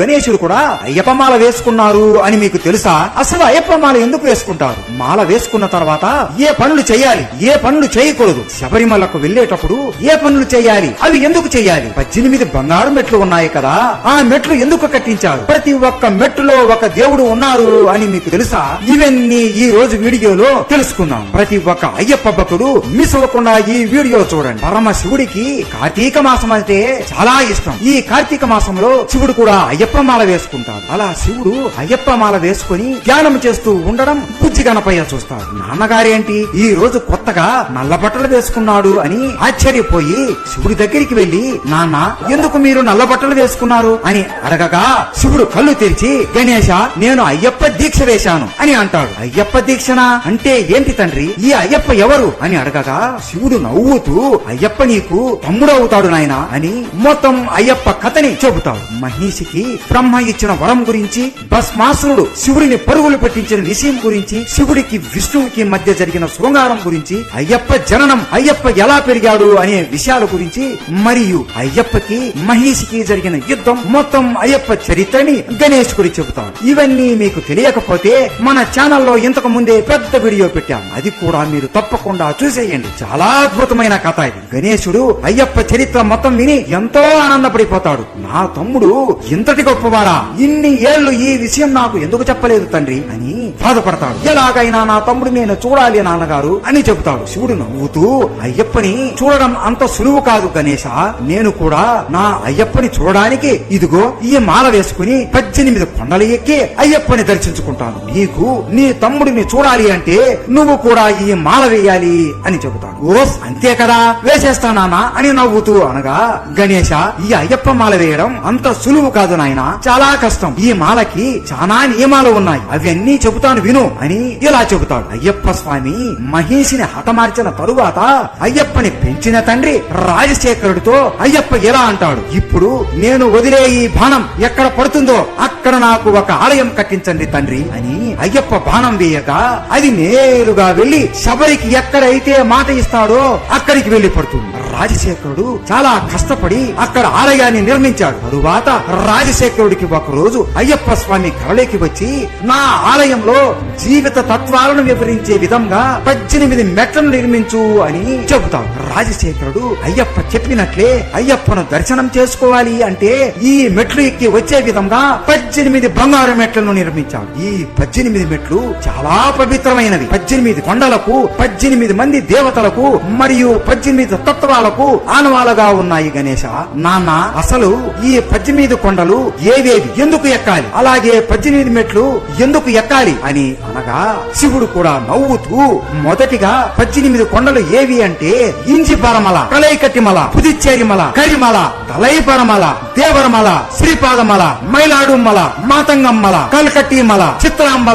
గణేశుడు కూడా అయ్యప్ప మాల వేసుకున్నారు అని మీకు తెలుసా? అసలు అయ్యప్ప మాల ఎందుకు వేసుకుంటారు? మాల వేసుకున్న తర్వాత ఏ పనులు చేయాలి? ఏ పనులు చేయకూడదు. శబరిమలకు వెళ్ళేటప్పుడు ఏ పనులు చేయాలి? అవి ఎందుకు చేయాలి? పద్దెనిమిది బంగారు మెట్లు ఉన్నాయి కదా ఆ మెట్లు ఎందుకు కట్టించారు? ప్రతి ఒక్క మెట్టులో ఒక దేవుడు ఉన్నారు అని మీకు తెలుసా? ఇవన్నీ ఈ రోజు వీడియోలో తెలుసుకుందాం. ప్రతి ఒక్క అయ్యప్ప భక్తుడు మిస్ అవ్వకుండా ఈ వీడియో చూడండి. పరమ శివుడికి కార్తీక మాసం అంటే చాలా ఇష్టం. ఈ కార్తీక మాసంలో శివుడు కూడా అయ్యప్ప మాల వేసుకుంటాడు. అలా శివుడు అయ్యప్ప మాల వేసుకుని ధ్యానం చేస్తూ ఉండడం బుజ్జి గణపయ్య చూస్తాడు. నాన్నగారేంటి? ఈ రోజు కొత్తగా నల్ల బట్టలు వేసుకున్నాడు అని ఆశ్చర్యపోయి శివుడి దగ్గరికి వెళ్ళి నాన్న ఎందుకు మీరు నల్ల బట్టలు వేసుకున్నారు? అని అడగగా శివుడు కళ్ళు తెరిచి గణేష నేను అయ్యప్ప దీక్ష వేశాను అని అంటాడు. అయ్యప్ప దీక్షనా? అంటే ఏంటి తండ్రి? ఈ అయ్యప్ప ఎవరు? అని అడగగా శివుడు నవ్వుతూ అయ్యప్ప నీకు తమ్ముడు అవుతాడు నాయన అని మొత్తం అయ్యప్ప కథని చెబుతాడు. మహిషికి బ్రహ్మ ఇచ్చిన వరం గురించి భస్మాసురుడు శివుడిని పరుగులు పెట్టించిన విషయం గురించి శివుడికి విష్ణువుకి మధ్య జరిగిన శృంగారం గురించి అయ్యప్ప జననం అయ్యప్ప ఎలా పెరిగాడు అనే విషయాల గురించి మరియు అయ్యప్పకి మహేష్కి జరిగిన యుద్ధం మొత్తం అయ్యప్ప చరిత్రని గణేశుడి చెబుతాడు. ఇవన్నీ మీకు తెలియకపోతే మన ఛానల్లో ఇంతకు ముందే పెద్ద వీడియో పెట్టాము అది కూడా మీరు తప్పకుండా చూసేయండి. చాలా అద్భుతమైన కథ ఇది. గణేశుడు అయ్యప్ప చరిత్ర మొత్తం విని ఎంతో ఆనందపడిపోతాడు. నా తమ్ముడు ఇంతటి గొప్పవారా ఇన్ని ఏళ్ళు ఈ విషయం నాకు ఎందుకు చెప్పలేదు తండ్రి? అని బాధపడతాడు. ఎలాగైనా నా తమ్ముడు నేను చూడాలి నాన్నగారు అని చెబుతాడు. శివుడు నవ్వుతూ అయ్యప్పని చూడడం అంత సులువు కాదు గణేష నేను కూడా నా అయ్యప్పని చూడడానికి ఇదిగో ఈ మాల వేసుకుని పద్దెనిమిది కొండలు ఎక్కి అయ్యప్పని దర్శించుకుంటాను. నీకు నీ తమ్ముడిని చూడాలి అంటే నువ్వు కూడా ఈ మాల వేయాలి అని చెబుతాడు. ఓస్ అంతే కదా. వేసేస్తానా అని నవ్వుతూ అనగా గణేష ఈ అయ్యప్ప మాల వేయడం అంత సులువు కాదు నాయన. చాలా కష్టం. ఈ మాలకి చాలా నియమాలు ఉన్నాయి. అవన్నీ చెబుతాను విను. అని ఇలా చెబుతాడు. అయ్యప్ప స్వామి మహేషిని హతమార్చిన తరువాత అయ్యప్పని పెంచిన తండ్రి రాజశేఖరుడితో అయ్యప్ప ఇలా అంటాడు? ఇప్పుడు నేను వదిలే ఈ బాణం ఎక్కడ పడుతుందో అక్కడ నాకు ఒక ఆలయం కట్టించండి తండ్రి అని అయ్యప్ప బాణం వేయగా అది నేరుగా వెళ్ళి శబరికి ఎక్కడైతే మాట ఇస్తాడో అక్కడికి వెళ్ళి పడుతుంది రాజశేఖరుడు చాలా కష్టపడి అక్కడ ఆలయాన్ని నిర్మించాడు. తరువాత రాజశేఖరుడికి ఒక రోజు అయ్యప్ప స్వామి కరలోకి వచ్చి నా ఆలయంలో జీవిత తత్వాలను వివరించే విధంగా పద్దెనిమిది మెట్లను నిర్మించు అని చెబుతాడు. రాజశేఖరుడు అయ్యప్ప చెప్పినట్లే అయ్యప్పను దర్శనం చేసుకోవాలి అంటే ఈ మెట్లు ఎక్కి వచ్చే విధంగా పద్దెనిమిది బంగారు మెట్లను నిర్మించాడు. ఈ పద్దెనిమిది మెట్లు చాలా పవిత్రమైనవి. పద్దెనిమిది కొండలకు పద్దెనిమిది మంది దేవతలకు మరియు పద్దెనిమిది తత్వాలకు ఆనవాలుగా ఉన్నాయి గణేశ. నాన్న అసలు ఈ పద్దెనిమిది కొండలు ఏవేవి? ఎందుకు ఎక్కాలి? అలాగే పద్దెనిమిది మెట్లు ఎందుకు ఎక్కాలి? అని అనగా శివుడు కూడా నవ్వుతూ మొదటిగా పద్దెనిమిది కొండలు ఏవి అంటే ఇంజి పరమల కలైకట్టిమల పుదిచ్చేరిమల కరిమల తలైపరమల దేవరమల శ్రీపాదమల మైలాడుమల మాతంగమ్మల కల్కట్టిమల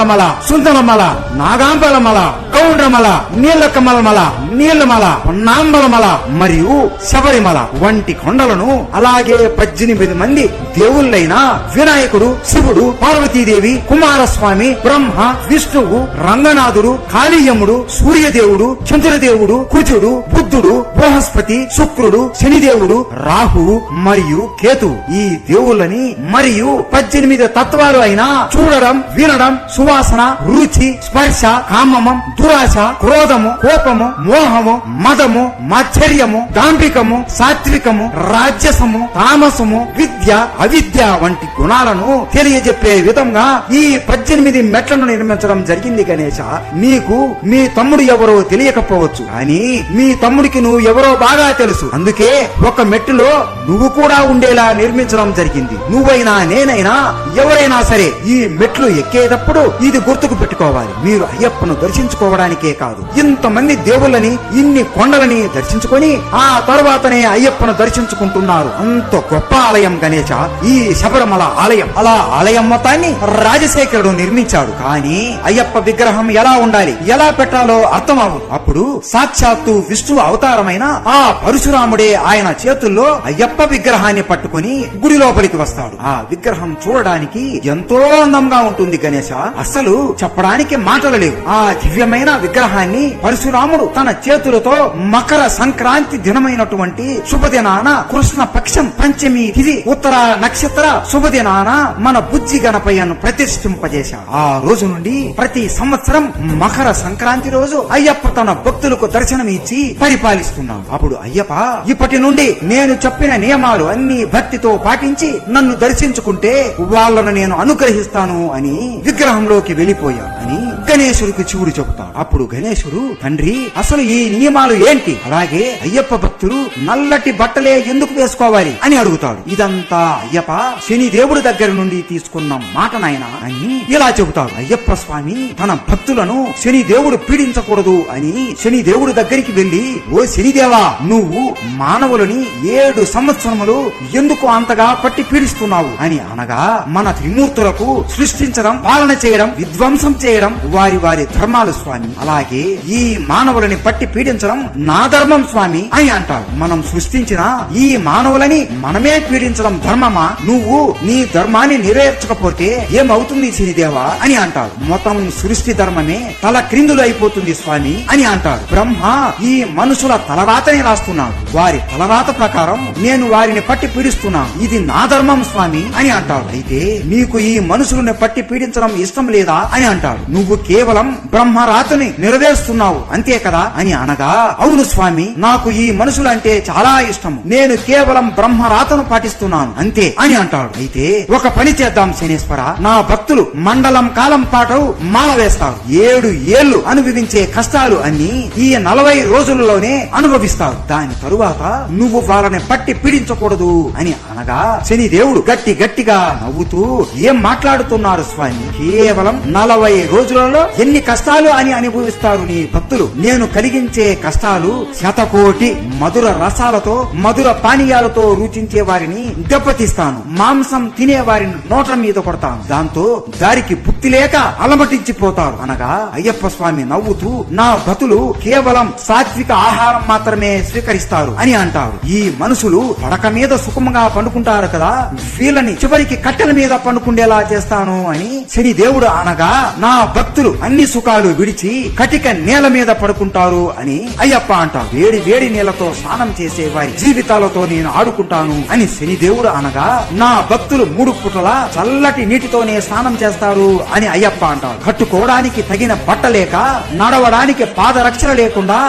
మల సుందరమల నాగాంబలమల కౌండ్రమల నీలకమలమల నీలమల పొన్నాంబలమల మరియు శబరిమల వంటి కొండలను అలాగే పద్దెనిమిది మంది దేవుళ్ళైన వినాయకుడు శివుడు పార్వతీదేవి కుమారస్వామి బ్రహ్మ విష్ణువు రంగనాథుడు కాళీయముడు సూర్యదేవుడు చంద్రదేవుడు కుజుడు బుద్ధుడు బృహస్పతి శుక్రుడు శనిదేవుడు రాహువు మరియు కేతు ఈ దేవుళ్ళని మరియు పద్దెనిమిది తత్వాలు అయిన చూడడం వినడం సువాసన రుచి స్పర్శ కామమం దురాశ క్రోధము కోపము మోహము మదము మాత్సర్యము దాంభికము సాత్వికము రాజ్యసము తామసము విద్య అవిద్య వంటి గుణాలను తెలియజెప్పే విధంగా ఈ పద్దెనిమిది మెట్లను నిర్మించడం జరిగింది గణేశ. నీకు మీ తమ్ముడు ఎవరో తెలియకపోవచ్చు కానీ మీ తమ్ముడికి నువ్వు ఎవరో బాగా తెలుసు. అందుకే ఒక మెట్టులో నువ్వు కూడా ఉండేలా నిర్మించడం జరిగింది. నువ్వైనా నేనైనా ఎవరైనా సరే ఈ మెట్లు ఎక్కేటప్పుడు ఇది గుర్తుకు పెట్టుకోవాలి. మీరు అయ్యప్పను దర్శించుకోవడానికే కాదు. ఇంతమంది దేవుళ్ళని ఇన్ని కొండలని దర్శించుకొని ఆ తర్వాతనే అయ్యప్పను దర్శించుకుంటున్నారు. అంత గొప్ప ఆలయం గణేశ ఈ శబరిమల ఆలయం. అలా ఆలయం మొత్తాన్ని రాజశేఖరుడు నిర్మించాడు. కానీ అయ్యప్ప విగ్రహం ఎలా ఉండాలి? ఎలా పెట్టాలో అర్థం అవ్వదు అప్పుడు సాక్షాత్తు విష్ణు అవతారమైన ఆ పరశురాముడే ఆయన చేతుల్లో అయ్యప్ప విగ్రహాన్ని పట్టుకొని గుడి లోపలికి వస్తాడు. ఆ విగ్రహం చూడడానికి ఎంతో అందంగా ఉంటుంది గణేశ అసలు చెప్పడానికి మాటలు లేవు. ఆ దివ్యమైన విగ్రహాన్ని పరశురాముడు తన చేతులతో మకర సంక్రాంతి దినమైనటువంటి శుభదినాన కృష్ణ పక్షం పంచమి ఇది ఉత్తర నక్షత్ర శుభదినాన మన బుజ్జి గణపయ్యను ప్రతిష్ఠింపజేశాడు. ఆ రోజు నుండి ప్రతి సంవత్సరం మకర సంక్రాంతి రోజు అయ్యప్ప తన భక్తులకు దర్శనం ఇచ్చి పరిపాలిస్తున్నాడు. అప్పుడు అయ్యప్ప ఇప్పటి నుండి నేను చెప్పిన నియమాలు అన్ని భక్తితో పాటించి నన్ను దర్శించుకుంటే వాళ్ళను నేను అనుగ్రహిస్తాను అని విగ్రహంలో విగ్రహంలోకి వెళ్ళిపోయాడు అని గణేశుడికి శివుడు చెబుతాడు. అప్పుడు గణేశుడు తండ్రి అసలు ఈ నియమాలు ఏంటి? అలాగే అయ్యప్ప భక్తులు నల్లటి బట్టలే ఎందుకు వేసుకోవాలి? అని అడుగుతాడు. ఇదంతా అయ్యప్ప శని దేవుడి దగ్గర నుండి తీసుకున్న మాట నాయన అని ఇలా చెబుతాడు. అయ్యప్ప స్వామి తన భక్తులను శని దేవుడు పీడించకూడదు అని శని దేవుడి దగ్గరికి వెళ్ళి ఓ శనిదేవా నువ్వు మానవులని ఏడు సంవత్సరములు ఎందుకు అంతగా పట్టి పీడిస్తున్నావు? అని అనగా మన త్రిమూర్తులకు సృష్టించడం పాలన చేయడం విధ్వంసం చేయడం వారి వారి ధర్మాలు స్వామి. అలాగే ఈ మానవులని పట్టి పీడించడం నా ధర్మం స్వామి అని అంటారు. మనం సృష్టించిన ఈ మానవులని మనమే పీడించడం ధర్మమా? నువ్వు నీ ధర్మాన్ని నెరవేర్చకపోతే ఏమవుతుంది శ్రీదేవా అని అంటారు. మొత్తం సృష్టి ధర్మమే తల క్రిందులు అయిపోతుంది స్వామి అని అంటారు. బ్రహ్మ ఈ మనుషుల తలరాతని రాస్తున్నాడు. వారి తలరాత ప్రకారం నేను వారిని పట్టి పీడిస్తున్నాను. ఇది నా ధర్మం స్వామి అని అంటాడు అయితే నీకు ఈ మనుషులను పట్టి పీడించడం ఇష్టం లేదా అని అంటాడు. నువ్వు కేవలం బ్రహ్మరాతని నెరవేరుస్తున్నావు అంతే కదా అని అనగా అవును స్వామి నాకు ఈ మనుషులు అంటే చాలా ఇష్టం నేను కేవలం బ్రహ్మరాతను పాటిస్తున్నాను అంతే అని అంటాడు. అయితే ఒక పని చేద్దాం శనేశ్వర నా భక్తులు మండలం కాలం పాటు మాల వేస్తారు. ఏడు ఏళ్ళు అనుభవించే కష్టాలు అన్ని ఈ నలభై రోజులలోనే అనుభవిస్తారు. దాని తరువాత నువ్వు వాళ్ళని పట్టి పీడించకూడదు అని అనగా శనిదేవుడు గట్టి గట్టిగా నవ్వుతూ ఏం మాట్లాడుతున్నారు స్వామి? కేవలం నలభై రోజులలో ఎన్ని కష్టాలు అని అనుభవిస్తారు నీ భక్తులు? నేను కలిగించే కష్టాలు శతకోటి మధుర రసాలతో మధుర పానీయాలతో రుచించే వారిని దెబ్బతీస్తాను. మాంసం తినే వారిని నోట మీద కొడతాను. దాంతో దారికి బుద్ధి లేక అలమటించిపోతారు. అనగా అయ్యప్ప స్వామి నవ్వుతూ నా భతులు కేవలం సాత్విక ఆహారం మాత్రమే స్వీకరిస్తారు అని అంటారు. ఈ మనుషులు పడక మీద సుఖంగా పండుకుంటారు కదా వీళ్ళని చివరికి కట్టెల మీద పండుకుండేలా చేస్తాను అని శని దేవుడు అనగా నా భక్తులు అన్ని సుఖాలు విడిచి కటిక నేల మీద పడుకుంటారు అని అయ్యప్ప అంటారు. వేడి వేడి నీళ్ళతో స్నానం చేసే వారి జీవితాలతో నేను ఆడుకుంటాను అని శనిదేవుడు అనగా నా భక్తులు మూడు పుటల చల్లటి నీటితోనే స్నానం చేస్తారు అని అయ్యప్ప అంటారు. కట్టుకోవడానికి తగిన బట్ట లేక నడవడానికి పాదరక్షణ లేకుండా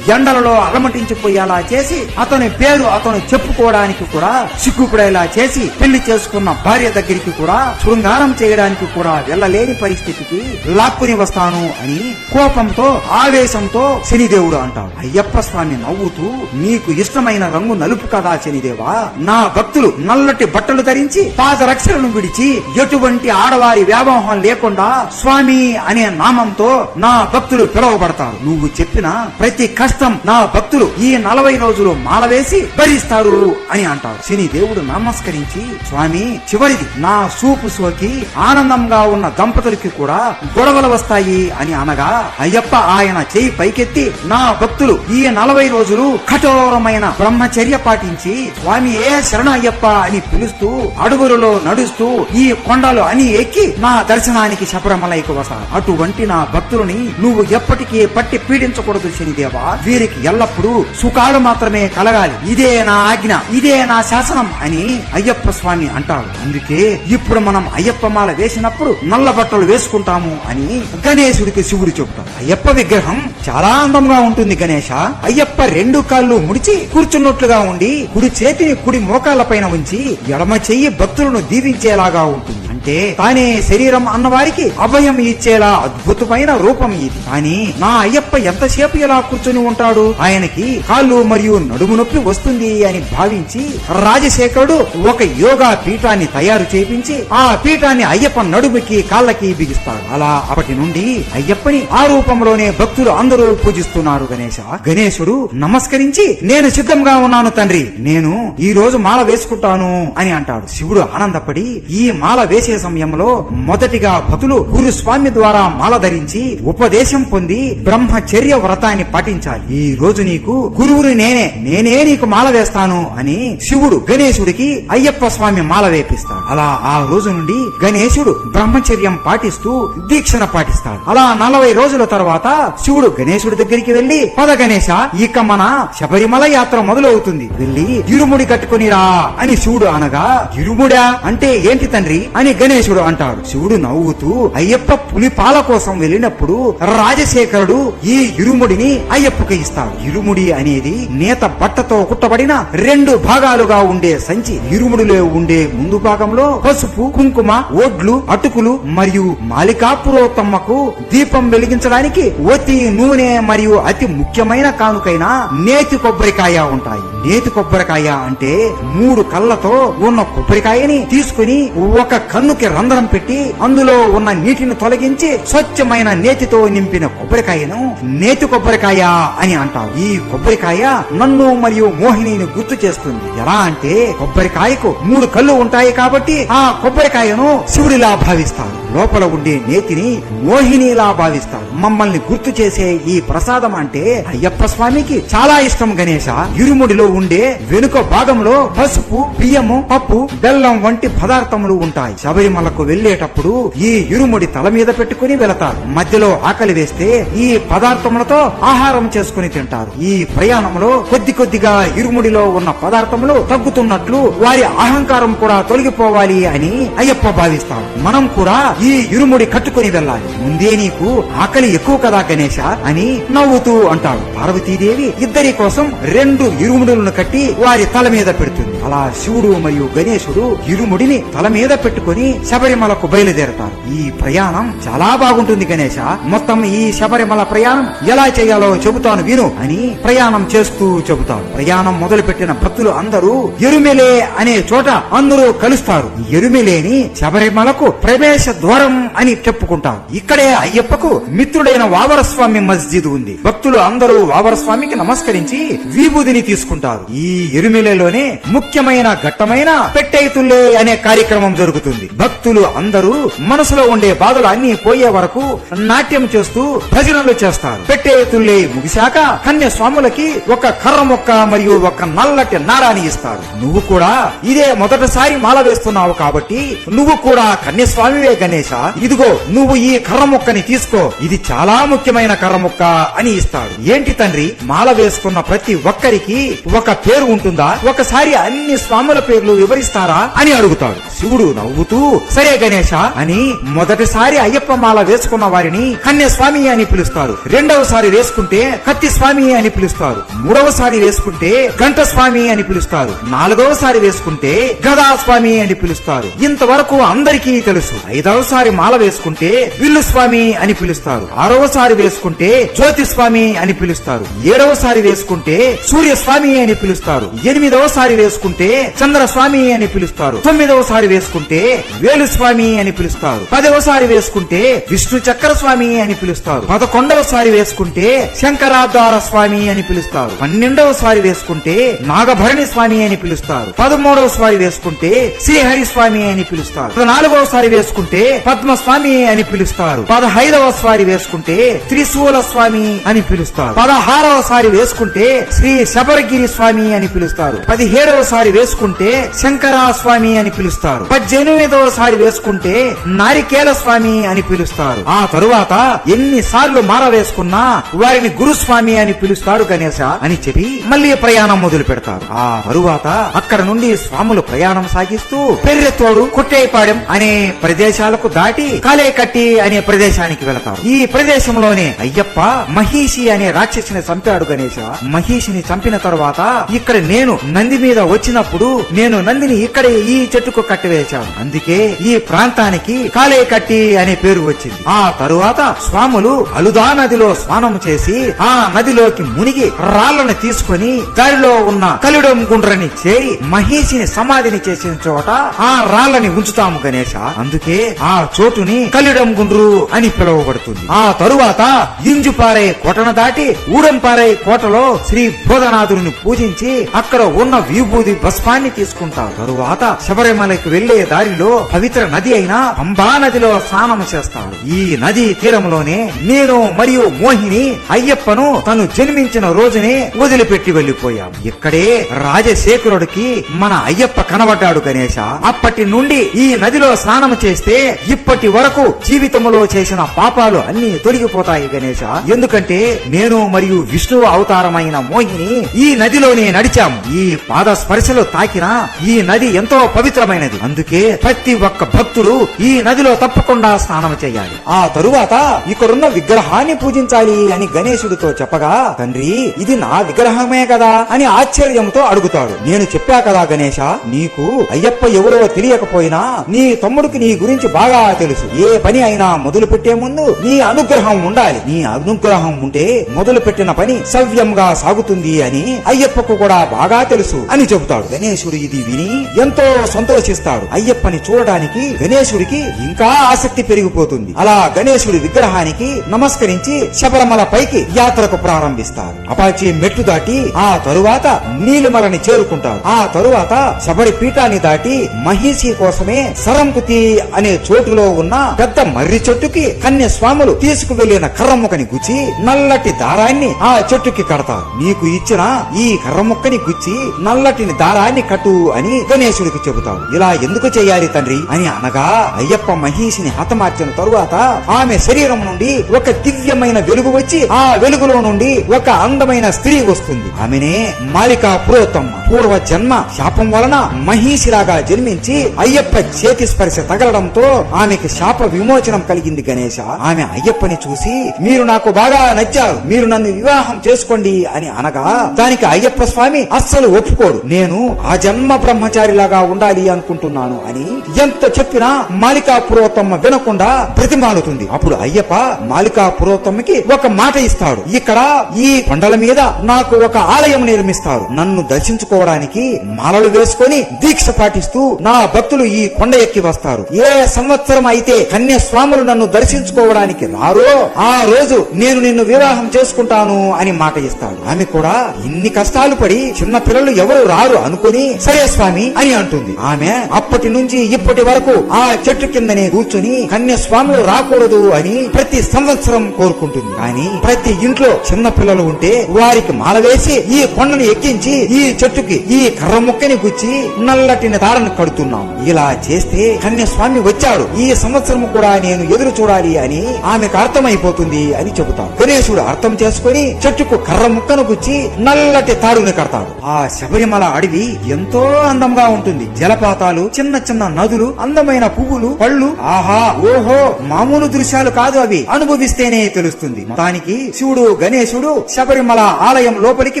ఎండలలో అలమటించిపోయేలా చేసి అతని పేరు అతను చెప్పుకోవడానికి కూడా సిగ్గుపడేలా చేసి పెళ్ళి చేసుకున్న భార్య దగ్గరికి కూడా శృంగారం చేయడానికి కూడా వెళ్ళలేని పరిస్థితికి లాక్కుని వస్తాను అని కోపంతో ఆవేశంతో శనిదేవుడు అంటాడు. అయ్యప్ప స్వామి నవ్వుతూ నీకు ఇష్టమైన రంగు నలుపు కదా శనిదేవా? నా భక్తులు నల్లటి బట్టలు ధరించి పాదరక్షలను విడిచి ఎటువంటి ఆడవారి వ్యామోహం లేకుండా స్వామి అనే నామంతో నా భక్తులు పిలువబడతారు. నువ్వు చెప్పిన ప్రతి కష్టం నా భక్తులు ఈ నలభై రోజులు మాలవేసి భరిస్తారు అని అంటారు శనిదేవుడు నమస్కరించి స్వామి చివరిది నా సూపు సోకి ఆనందంగా ఉన్న దంపతులకి కూడా గొడవలు వస్తాయి అని అనగా అయ్యప్ప ఆయన చేయి పైకెత్తి నా భక్తులు ఈ నలభై రోజులు కఠోరమైన బ్రహ్మచర్య పాటించి స్వామి ఏ శరణ అయ్యప్ప అని పిలుస్తూ అడుగులలో నడుస్తూ ఈ కొండలు అని ఎక్కి నా దర్శనానికి శబరమలైకి వస్తారు. అటువంటి నా భక్తులని నువ్వు ఎప్పటికీ పట్టి పీడించకూడదు శనిదేవా. వీరికి ఎల్లప్పుడూ సుఖాలు మాత్రమే కలగాలి. ఇదే నా ఆజ్ఞ ఇదే నా శాసనం అని అయ్యప్ప స్వామి అంటాడు. అందుకే ఇప్పుడు మనం అయ్యప్ప మాల వేసినప్పుడు నల్ల బట్టలు వేసుకుంటాము అని గణేశుడికి శివుడు చెప్తాడు అయ్యప్ప విగ్రహం చాలా అందంగా ఉంటుంది గణేష అయ్యప్ప రెండు కాళ్ళు ముడిచి కూర్చున్నట్లుగా ఉండి కుడి చేతిని కుడి మోకాళ్ళ పైన ఉంచి ఎడమ చెయ్యి భక్తులను దీవించేలాగా ఉంటుంది. అంటే తానే శరీరం అన్నవారికి అభయం ఇచ్చేలా అద్భుతమైన రూపం ఇది. కానీ నా అయ్యప్ప ఎంతసేపు ఇలా కూర్చుని ఉంటాడు? ఆయనకి కాళ్ళు మరియు నడుము నొప్పి వస్తుంది అని భావించి రాజశేఖరుడు ఒక యోగా పీఠాన్ని తయారు చేపించి ఆ పీఠాన్ని అయ్యప్ప నడుముకి కాళ్ళకి బిగిస్తాడు. అలా అప్పటి నుండి అయ్యప్పని ఆ రూపంలోనే భక్తులు అందరూ పూజిస్తున్నారు గణేశ. గణేశుడు నమస్కరించి నేను సిద్ధంగా ఉన్నాను తండ్రి. నేను ఈ రోజు మాల వేసుకుంటాను అని అంటాడు. శివుడు ఆనందపడి ఈ మాల వేసే చేసే సమయంలో మొదటిగా భతులు గురుస్వామి ద్వారా మాల ధరించి ఉపదేశం పొంది బ్రహ్మచర్య వ్రతాన్ని పాటించాలి. ఈ రోజు నీకు గురువుని నేనే నేనే నీకు మాల వేస్తాను అని శివుడు గణేశుడికి అయ్యప్ప స్వామి మాల వేపిస్తాడు. అలా ఆ రోజు నుండి గణేశుడు బ్రహ్మచర్యం పాటిస్తూ దీక్షణ పాటిస్తాడు. అలా నలభై రోజుల తర్వాత శివుడు గణేశుడి దగ్గరికి వెళ్ళి పద గణేశ ఇక మన శబరిమల యాత్ర మొదలవుతుంది. వెళ్ళి ఇరుముడి కట్టుకునిరా అని శివుడు అనగా ఇరుముడా? అంటే ఏంటి తండ్రి? అని వెంకటేశ్వరుడు అంటాడు. శివుడు నవ్వుతూ అయ్యప్ప పులిపాల కోసం వెళ్ళినప్పుడు రాజశేఖరుడు ఈ ఇరుముడిని అయ్యప్పకి ఇస్తాడు. ఇరుముడి అనేది నేత బట్టతో కుట్టబడిన రెండు భాగాలుగా ఉండే సంచి. ఇరుముడిలో ఉండే ముందు భాగంలో పసుపు కుంకుమ ఓడ్లు అటుకులు మరియు మాలికాపురోత్తమ్మకు దీపం వెలిగించడానికి ఒత్తి నూనె మరియు అతి ముఖ్యమైన కానుకైన నేతి కొబ్బరికాయ ఉంటాయి. నేతి కొబ్బరికాయ అంటే మూడు కళ్ళతో ఉన్న కొబ్బరికాయని తీసుకుని ఒక కన్ను కన్నుకి రంధ్రం పెట్టి అందులో ఉన్న నీటిని తొలగించి స్వచ్ఛమైన నేతితో నింపిన కొబ్బరికాయను నేతి కొబ్బరికాయ అని అంటారు. ఈ కొబ్బరికాయ నన్ను మరియు మోహినిని గుర్తు చేస్తుంది. ఎలా అంటే కొబ్బరికాయకు మూడు కళ్ళు ఉంటాయి కాబట్టి ఆ కొబ్బరికాయను శివుడిలా భావిస్తారు. లోపల ఉండే నేతిని మోహినిలా భావిస్తారు. మమ్మల్ని గుర్తు చేసే ఈ ప్రసాదం అంటే అయ్యప్ప స్వామికి చాలా ఇష్టం గణేశ ఇరుముడిలో ఉండే వెనుక భాగంలో పసుపు బియ్యము పప్పు బెల్లం వంటి పదార్థములు ఉంటాయి. శబరిమలకు వెళ్ళేటప్పుడు ఈ ఇరుముడి తల మీద పెట్టుకుని వెళతారు. మధ్యలో ఆకలి వేస్తే ఈ పదార్థములతో ఆహారం చేసుకుని తింటారు. ఈ ప్రయాణంలో కొద్ది కొద్దిగా ఇరుముడిలో ఉన్న పదార్థములు తగ్గుతున్నట్లు వారి అహంకారం కూడా తొలగిపోవాలి అని అయ్యప్ప భావిస్తాడు మనం కూడా ఈ ఇరుముడి కట్టుకుని వెళ్ళాలి. ముందే నీకు ఆకలి ఎక్కువ కదా గణేష అని నవ్వుతూ అంటాడు. పార్వతీదేవి ఇద్దరి కోసం రెండు ఇరుముడులను కట్టి వారి తల మీద పెడుతుంది. అలా శివుడు మరియు గణేశుడు ఇరుముడిని తల మీద పెట్టుకుని శబరిమలకు బయలుదేరతారు. ఈ ప్రయాణం చాలా బాగుంటుంది గణేశ. మొత్తం ఈ శబరిమల ప్రయాణం ఎలా చేయాలో చెబుతాను విను అని ప్రయాణం చేస్తూ చెబుతాడు ప్రయాణం మొదలు పెట్టిన భక్తులు అందరూ ఎరుమెలే అనే చోట అందరూ కలుస్తారు. ఎరుమెలేని శబరిమలకు ప్రవేశ ద్వారం అని చెప్పుకుంటారు. ఇక్కడే అయ్యప్పకు మిత్రుడైన వావరస్వామి మస్జిద్ ఉంది. భక్తులు అందరూ వావరస్వామికి నమస్కరించి విభూదిని తీసుకుంటారు. ఈ ఎరుమెలేలోనే ముఖ్యమైన ఘట్టమైన పెట్టేతుల్లే అనే కార్యక్రమం జరుగుతుంది. భక్తులు అందరూ మనసులో ఉండే బాధలు అన్ని పోయే వరకు నాట్యం చేస్తూ భజనలు చేస్తారు. పెట్టేతుల్లే ముగిశాక కన్య స్వాములకి ఒక కర్ర మొక్క మరియు ఒక నల్లటి నారాని ఇస్తారు. నువ్వు కూడా ఇదే మొదటిసారి మాల వేస్తున్నావు కాబట్టి నువ్వు కూడా కన్యస్వామివే గణేశ. ఇదిగో నువ్వు ఈ కర్ర మొక్కని తీసుకో. ఇది చాలా ముఖ్యమైన కర్ర మొక్క అని ఇస్తాడు ఏంటి తండ్రి? మాల వేసుకున్న ప్రతి ఒక్కరికి ఒక పేరు ఉంటుందా? ఒకసారి అన్ని స్వాముల పేర్లు వివరిస్తారా అని అడుగుతాడు. శివుడు నవ్వుతూ సరే గణేష. అని మొదటిసారి అయ్యప్ప మాల వేసుకున్న వారిని కన్య స్వామి అని పిలుస్తారు. రెండవసారి వేసుకుంటే కత్తి స్వామి అని పిలుస్తారు. మూడవసారి వేసుకుంటే గంట స్వామి అని పిలుస్తారు. నాలుగవసారి వేసుకుంటే గదా స్వామి అని పిలుస్తారు. ఇంతవరకు అందరికీ తెలుసు. ఐదవసారి మాల వేసుకుంటే విల్లు స్వామి అని పిలుస్తారు. ఆరవసారి వేసుకుంటే జ్యోతి స్వామి అని పిలుస్తారు. ఏడవసారి వేసుకుంటే సూర్య స్వామి అని పిలుస్తారు. ఎనిమిదవసారి వేసుకుంటే చంద్ర స్వామి అని పిలుస్తారు. తొమ్మిదవసారి వేసుకుంటే వేలు స్వామి అని పిలుస్తారు. పదవసారి వేసుకుంటే విష్ణు చక్ర స్వామి అని పిలుస్తారు. పదకొండవసారి వేసుకుంటే శంకరాధార స్వామి అని పిలుస్తారు. పన్నెండవ సారి వేసుకుంటే నాగభరణి స్వామి అని పిలుస్తారు. పదమూడవ సారి వేసుకుంటే శ్రీహరి స్వామి అని పిలుస్తారు. పద్నాలుగవసారి వేసుకుంటే పద్మ స్వామి అని పిలుస్తారు. పదహైదవ సారి వేసుకుంటే త్రిశూల స్వామి అని పిలుస్తారు. పదహారవ సారి వేసుకుంటే శ్రీ శబరగిరి స్వామి అని పిలుస్తారు. పదిహేడవ సారి వేసుకుంటే శంకరా స్వామి అని పిలుస్తారు. పద్దెనిమిదవ మూడవసారి వేసుకుంటే నారికేల స్వామి అని పిలుస్తారు. ఆ తరువాత ఎన్ని సార్లు మార వేసుకున్నా వారిని గురుస్వామి అని పిలుస్తారు గణేశ అని చెప్పి మళ్ళీ ప్రయాణం మొదలు పెడతారు. ఆ తరువాత అక్కడ నుండి స్వాములు ప్రయాణం సాగిస్తూ పెర్రెత్తోడు కుట్టేపాడెం అనే ప్రదేశాలకు దాటి కాలేకట్టి అనే ప్రదేశానికి వెళతారు. ఈ ప్రదేశంలోనే అయ్యప్ప మహిషి అనే రాక్షసిని చంపాడు గణేశ. మహిషిని చంపిన తరువాత ఇక్కడ నేను నంది మీద వచ్చినప్పుడు నేను నందిని ఇక్కడే ఈ చెట్టుకు కట్టివేశాను. అందుకే అందుకే ఈ ప్రాంతానికి కాలేకట్టి అనే పేరు వచ్చింది. ఆ తరువాత స్వాములు అలుదా నదిలో స్నానం చేసి ఆ నదిలోకి మునిగి రాళ్ళను తీసుకుని దారిలో ఉన్న కలిడం గుండ్రని చేరి మహిషిని సమాధిని చేసిన చోట ఆ రాళ్ళని ఉంచుతాము గణేష. అందుకే ఆ చోటుని కలిడం గుండ్రు అని పిలువబడుతుంది. ఆ తరువాత ఇంజుపారే కోటను దాటి ఊడంపారే కోటలో శ్రీ బోధనాథుని పూజించి అక్కడ ఉన్న విభూది భస్మాన్ని తీసుకుంటారు. తరువాత శబరిమలకి వెళ్ళే దారిలో పవిత్ర నది అయిన పంబా నదిలో స్నానం చేస్తాడు. ఈ నది తీరంలోనే నేను మరియు మోహిని అయ్యప్పను తను జన్మించిన రోజునే వదిలిపెట్టి వెళ్ళిపోయాం ఇక్కడే రాజశేఖరుడికి మన అయ్యప్ప కనబడ్డాడు గణేశ అప్పటి నుండి ఈ నదిలో స్నానం చేస్తే ఇప్పటి వరకు జీవితంలో చేసిన పాపాలు అన్ని తొలగిపోతాయి గణేశ ఎందుకంటే నేను మరియు విష్ణువు అవతారమైన మోహిని ఈ నదిలోనే నడిచాం ఈ పాద స్పర్శలు తాకిన ఈ నది ఎంతో పవిత్రమైనది. అందుకే ప్రతి ఒక్క భక్తుడు ఈ నదిలో తప్పకుండా స్నానం చేయాలి. ఆ తరువాత ఇక్కడున్న విగ్రహాన్ని పూజించాలి అని గణేశుడితో చెప్పగా తండ్రి ఇది నా విగ్రహమే కదా అని ఆశ్చర్యంతో అడుగుతాడు. నేను చెప్పా కదా గణేశ నీకు అయ్యప్ప ఎవరో తెలియకపోయినా నీ తమ్ముడికి నీ గురించి బాగా తెలుసు. ఏ పని అయినా మొదలు పెట్టే ముందు నీ అనుగ్రహం ఉండాలి. నీ అనుగ్రహం ఉంటే మొదలు పెట్టిన పని సవ్యంగా సాగుతుంది అని అయ్యప్పకు కూడా బాగా తెలుసు అని చెబుతాడు. గణేశుడు ఇది విని ఎంతో సంతోషిస్తాడు. అయ్యప్పని చూడ చూడడానికి గణేశుడికి ఇంకా ఆసక్తి పెరిగిపోతుంది. అలా గణేశుడి విగ్రహానికి నమస్కరించి శబరిమల పైకి యాత్రకు ప్రారంభిస్తారు. అపాచి మెట్టు దాటి ఆ తరువాత నీలిమలని చేరుకుంటారు. ఆ తరువాత శబరి పీఠాన్ని దాటి మహిషి కోసమే సరంకుతి అనే చోటులో ఉన్న పెద్ద మర్రి చెట్టుకి కన్య స్వాములు తీసుకువెళ్ళిన కర్రముకని గుచ్చి నల్లటి దారాన్ని ఆ చెట్టుకి కడతారు. నీకు ఇచ్చిన ఈ కర్రముక్కని గుచ్చి నల్లటిని దారాన్ని కట్టు అని గణేశుడికి చెబుతాడు ఇలా ఎందుకు చేయాలి తండ్రి అని అనగా అయ్యప్ప మహిషిని హతమార్చిన తరువాత ఆమె శరీరం నుండి ఒక దివ్యమైన వెలుగు వచ్చి ఆ వెలుగులో నుండి ఒక అందమైన స్త్రీ వస్తుంది. ఆమెనే మాలికా పురోత్తమ్మ పూర్వ జన్మ శాపం వలన మహిషిలాగా జన్మించి అయ్యప్ప చేతి స్పర్శ తగలడంతో ఆమెకి శాప విమోచనం కలిగింది గణేశ ఆమె అయ్యప్పని చూసి మీరు నాకు బాగా నచ్చారు. మీరు నన్ను వివాహం చేసుకోండి అని అనగా దానికి అయ్యప్ప స్వామి అస్సలు ఒప్పుకోడు. నేను ఆ జన్మ బ్రహ్మచారిలాగా ఉండాలి అనుకుంటున్నాను అని ఎంత చెప్పినా మాలికా పురోత్తమ్మ వినకుండా ప్రతిమాలుతుంది. అప్పుడు అయ్యప్ప మాలికా పురోత్తమ్మకి ఒక మాట ఇస్తాడు. ఇక్కడ ఈ కొండల మీద నాకు ఒక ఆలయం నిర్మిస్తారు. నన్ను దర్శించుకోవడానికి మాలలు వేసుకొని దీక్ష పాటిస్తూ నా భక్తులు ఈ కొండ ఎక్కి వస్తారు. ఏ సంవత్సరం అయితే కన్యస్వాములు నన్ను దర్శించుకోవడానికి రారో ఆ రోజు నేను నిన్ను వివాహం చేసుకుంటాను అని మాట ఇస్తాడు. ఆమె కూడా ఇన్ని కష్టాలు పడి చిన్న పిల్లలు ఎవరు రారు అనుకుని సరే స్వామి అని అంటుంది. ఆమె అప్పటి నుంచి ఇప్పటి వరకు ఆ చెట్టు కిందనే కూర్చుని కన్యస్వాములు రాకూడదు అని ప్రతి సంవత్సరం కోరుకుంటుంది. కానీ ప్రతి ఇంట్లో చిన్న పిల్లలు ఉంటే వారికి మాల వేసి ఈ కొండను ఎక్కించి ఈ చెట్టుకి ఈ కర్ర ముక్కని గుచ్చి నల్లటిని దారను కడుతున్నాం. ఇలా చేస్తే కన్యస్వామి వచ్చాడు. ఈ సంవత్సరం కూడా నేను ఎదురు చూడాలి అని ఆమెకు అర్థమైపోతుంది అని చెబుతాం. గణేశుడు అర్థం చేసుకుని చెట్టుకు కర్ర ముక్కను గుచ్చి నల్లటి తాడుని కడతాడు. ఆ శబరిమల అడవి ఎంతో అందంగా ఉంటుంది. జలపాతాలు చిన్న చిన్న నదులు అందమైన పువ్వులు పళ్ళు. ఆహా ఓహో మామూలు దృశ్యాలు కాదు అవి. అనుభవిస్తేనే తెలుస్తుంది. మొత్తానికి శివుడు గణేశుడు శబరిమల ఆలయం లోపలికి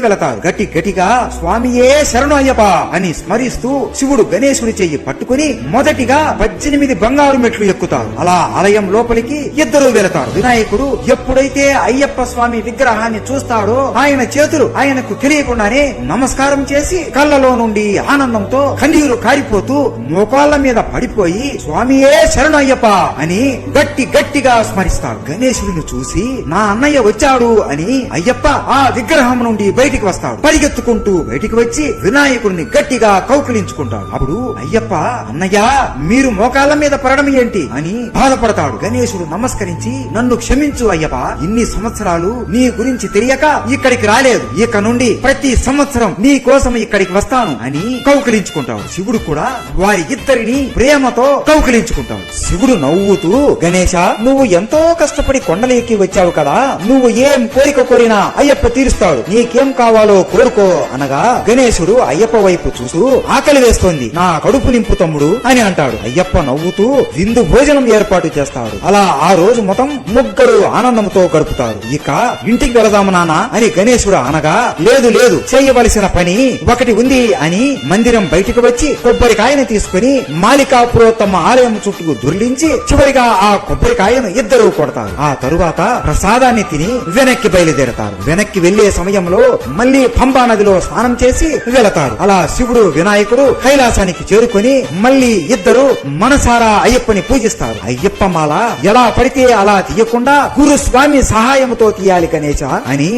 వెళతారు. గట్టి గట్టిగా స్వామియే శరణు అయ్యప్ప అని స్మరిస్తూ శివుడు గణేశుడి చెయ్యి పట్టుకుని మొదటిగా పద్దెనిమిది బంగారు మెట్లు ఎక్కుతారు. అలా ఆలయం లోపలికి ఇద్దరు వెళతారు. వినాయకుడు ఎప్పుడైతే అయ్యప్ప స్వామి విగ్రహాన్ని చూస్తాడో ఆయన చేతులు ఆయనకు తెలియకుండానే నమస్కారం చేసి కళ్ళలో నుండి ఆనందంతో కన్నీరు కారిపోతూ మోకాళ్ళ మీద పడిపోయి స్వామియే శరణు అయ్యప్ప అని గట్టి గట్టిగా స్మరిస్తాడు గణేశుడిని చూసి నా అన్నయ్య వచ్చాడు అని అయ్యప్ప ఆ విగ్రహం నుండి బయటికి వస్తాడు. పరిగెత్తుకుంటూ బయటికి వచ్చి వినాయకుడిని గట్టిగా కౌకిలించుకుంటాడు. అప్పుడు అయ్యప్ప అన్నయ్య మీరు మోకాళ్ళ మీద పడడం ఏంటి? అని బాధపడతాడు. గణేశుడు నమస్కరించి నన్ను క్షమించు అయ్యప్ప ఇన్ని సంవత్సరాలు నీ గురించి తెలియక ఇక్కడికి రాలేదు. ఇక నుండి ప్రతి సంవత్సరం నీ కోసం ఇక్కడికి వస్తాను అని కౌకిలించుకుంటాడు. శివుడు కూడా వారి ఇద్దరిని ప్రేమతో కౌకిలించుకుంటాడు శివుడు నవ్వుతూ గణేశ నువ్వు ఎంతో కష్టపడి కొండలు ఎక్కి వచ్చావు కదా నువ్వు ఏం కోరిక కోరినా అయ్యప్ప తీరుస్తాడు. నీకేం కావాలో కోరుకో అనగా గణేశుడు అయ్యప్ప వైపు చూస్తూ ఆకలి వేస్తోంది. నా కడుపు నింపు తమ్ముడు అని అంటాడు. అయ్యప్ప నవ్వుతూ విందు భోజనం ఏర్పాటు చేస్తాడు. అలా ఆ రోజు మొత్తం ముగ్గురు ఆనందంతో గడుపుతారు. ఇక ఇంటికి వెళదాము నానా అని గణేశుడు అనగా లేదు లేదు చేయవలసిన పని ఒకటి ఉంది అని మందిరం బయటికి వచ్చి కొబ్బరికాయని తీసుకుని మాలికాపురోత్తమ ఆలయం చుట్టూ దుర్లించి చివరిగా ఆ కొబ్బరికాయను ఇద్దరు కొడతారు. ఆ తరువాత ప్రసాదాన్ని తిని వెనక్కి బయలుదేరతారు. వెనక్కి వెళ్ళే సమయంలో మళ్ళీ పంబా నదిలో స్నానం చేసి వెళతారు. అలా శివుడు వినాయకుడు కైలాసానికి చేరుకొని మళ్ళీ ఇద్దరు మనసారా అయ్యప్పని పూజిస్తారు. అయ్యప్ప మాల ఎలా పడితే అలా తీయకుండా గురుస్వామి సహాయంతో తీయాలి కనేచ అని